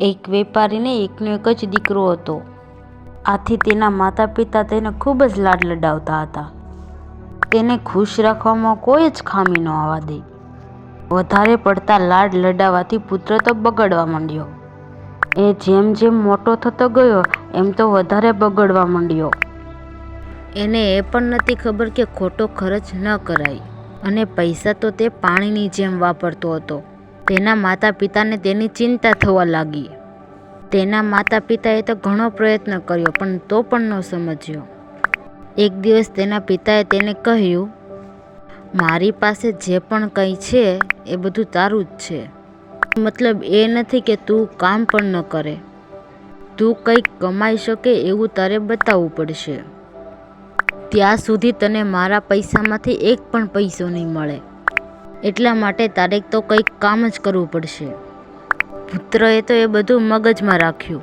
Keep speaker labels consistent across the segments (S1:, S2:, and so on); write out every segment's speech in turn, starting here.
S1: એક વેપારીને એકનો એક જ દીકરો હતો. આથી તેના માતા પિતા તેને ખૂબ જ લાડ લડાવતા હતા. તેને ખુશ રાખવામાં કોઈ જ ખામી ન આવવા દે. વધારે પડતા લાડ લડાવવાથી પુત્ર તો બગડવા માંડ્યો. એ જેમ જેમ મોટો થતો ગયો, એમ તો વધારે બગડવા માંડ્યો. એને એ પણ નથી ખબર કે ખોટો ખર્ચ ન કરાય, અને પૈસા તો તે પાણીની જેમ વાપરતો હતો. તેના માતા પિતાને તેની ચિંતા થવા લાગી. તેના માતા પિતાએ તો ઘણો પ્રયત્ન કર્યો, પણ તો પણ ન સમજ્યો. એક દિવસ તેના પિતાએ તેને કહ્યું, મારી પાસે જે પણ કંઈ છે, એ બધું તારું જ છે. મતલબ એ નથી કે તું કામ પણ ન કરે. તું કંઈક કમાઈ શકે એવું તારે બતાવવું પડશે. ત્યાં સુધી તને મારા પૈસામાંથી એક પણ પૈસો નહીં મળે. એટલા માટે તારે તો કંઈક કામ જ કરવું પડશે. પુત્રએ તો એ બધું મગજમાં રાખ્યું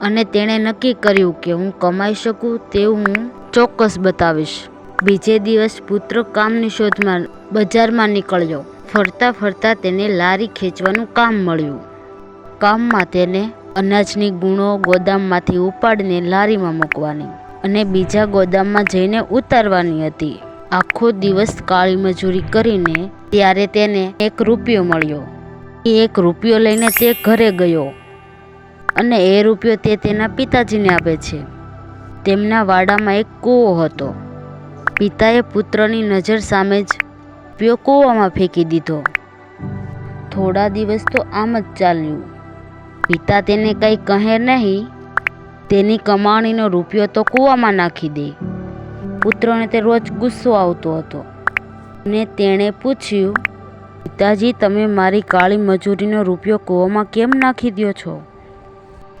S1: અને તેણે નક્કી કર્યું કે હું કમાઈ શકું તેવું હું ચોક્કસ બતાવીશ. બીજે દિવસ પુત્ર કામની શોધમાં બજારમાં નીકળ્યો. ફરતા ફરતા તેને લારી ખેંચવાનું કામ મળ્યું. કામમાં તેને અનાજની ગુણો ગોદામમાંથી ઉપાડીને લારીમાં મૂકવાની અને બીજા ગોદામમાં જઈને ઉતારવાની હતી. આખો દિવસ કાળી મજૂરી કરીને ત્યારે તેને એક રૂપિયો મળ્યો. એ એક રૂપિયો લઈને તે ઘરે ગયો અને એ રૂપિયો તે તેના પિતાજીને આપે છે. તેમના વાડામાં એક કૂવો હતો. પિતાએ પુત્રની નજર સામે જ રૂપિયો કૂવામાં ફેંકી દીધો. થોડા દિવસ તો આમ જ ચાલ્યું. પિતા તેને કંઈ કહે નહીં. તેની કમાણીનો રૂપિયો તો કૂવામાં નાખી દે. પુત્રને તે રોજ ગુસ્સો આવતો હતો. અને તેણે પૂછ્યું, પિતાજી, તમે મારી કાળી મજૂરીનો રૂપિયો કૂવામાં કેમ નાખી દો છો?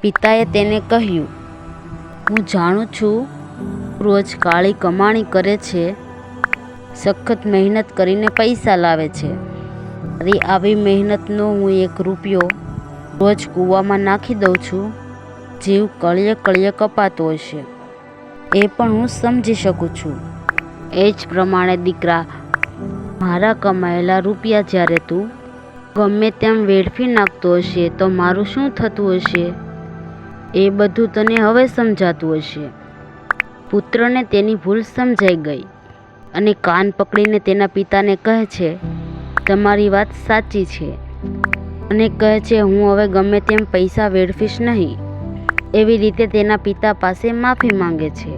S1: પિતાએ તેને કહ્યું, હું જાણું છું, રોજ કાળી કમાણી કરે છે, સખત મહેનત કરીને પૈસા લાવે છે. મારી આવી મહેનતનો હું એક રૂપિયો રોજ કૂવામાં નાખી દઉં છું, જીવ કળીએ કળીએ કપાતો હશે. એ પણ હું સમજી શકું છું. એ જ પ્રમાણે દીકરા, મારા કમાયેલા રૂપિયા જ્યારે તું ગમે તેમ વેડફી નાખતો હશે તો મારું શું થતું હશે? એ બધું તને હવે સમજાતું હશે. પુત્રને તેની ભૂલ સમજાઈ ગઈ અને કાન પકડીને તેના પિતાને કહે છે, તમારી વાત સાચી છે. અને કહે છે, હું હવે ગમે તેમ પૈસા વેડફીશ નહીં. એવી રીતે તેના પિતા પાસે માફી માંગે છે.